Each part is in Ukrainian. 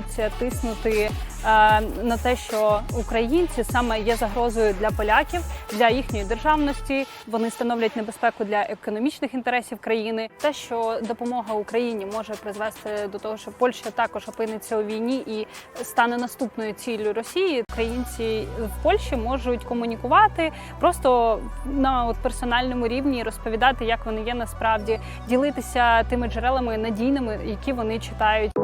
намагаються тиснути е, на те, що українці саме є загрозою для поляків, для їхньої державності. Вони становлять небезпеку для економічних інтересів країни. Те, що допомога Україні може призвести до того, що Польща також опиниться у війні і стане наступною ціллю Росії. Українці в Польщі можуть комунікувати просто на от персональному рівні, розповідати, як вони є насправді, ділитися тими джерелами надійними, які вони читають.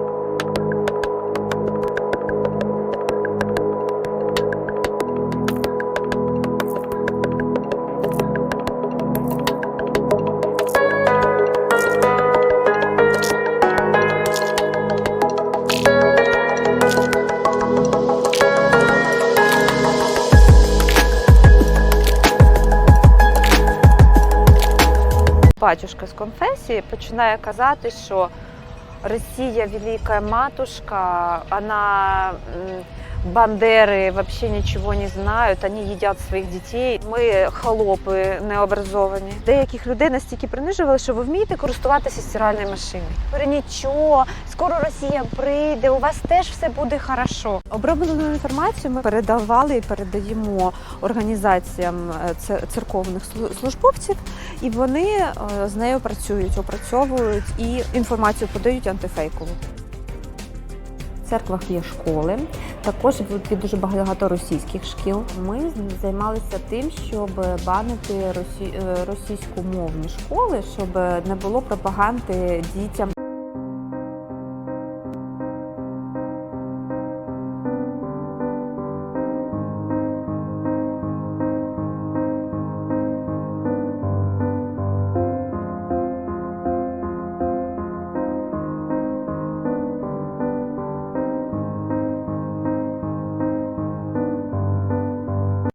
Батюшка з конфесії починає казати, що Росія велика матушка, вона Бандери вообще нічого не знають, вони їдять своїх дітей. Ми холопи необразовані. Деяких людей настільки принижували, що ви вмієте користуватися стиральною машиною. Нічого, скоро Росія прийде, у вас теж все буде хорошо. Оброблену інформацію ми передавали і передаємо організаціям е, церковних службовців, і вони е, з нею працюють, опрацьовують і інформацію подають антифейкову. В церквах є школи, також є дуже багато російських шкіл. Ми займалися тим, щоб банити е, російськомовні школи, щоб не було пропаганди дітям.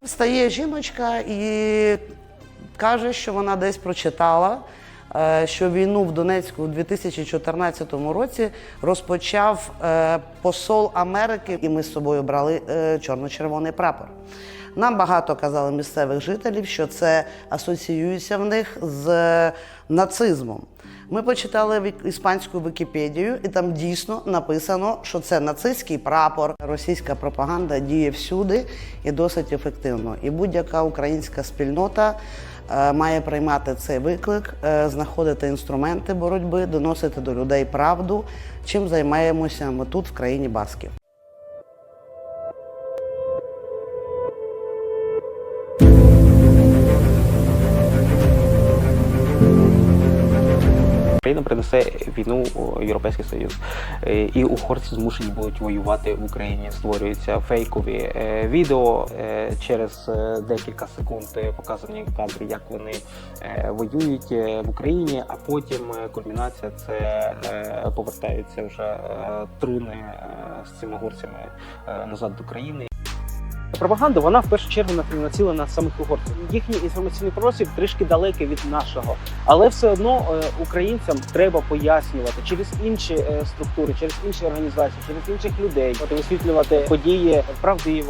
Встає жіночка і каже, що вона десь прочитала, е, що війну в Донецьку у 2014 році розпочав е, посол Америки, і ми з собою брали е, чорно-червоний прапор. Нам багато казали місцевих жителів, що це асоціюється в них з нацизмом. Ми почитали іспанську Вікіпедію, і там дійсно написано, що це нацистський прапор. Російська пропаганда діє всюди і досить ефективно. І будь-яка українська спільнота е, має приймати цей виклик, е, знаходити інструменти боротьби, доносити до людей правду, чим займаємося ми тут, в країні Басків. Україна принесе війну у Європейський Союз, Е, і угорці змушені будуть воювати в Україні. Створюються фейкові е, відео е, через декілька секунд показані кадри, як вони воюють в Україні. А потім кульмінація це повертаються вже труни з цими угорцями назад до країни. Пропаганда вона в першу чергу на- націлена на самих угорців. Їхній інформаційний простір трішки далекий від нашого, але все одно е, українцям треба пояснювати через інші е, структури, через інші організації, через інших людей, висвітлювати події правдиво.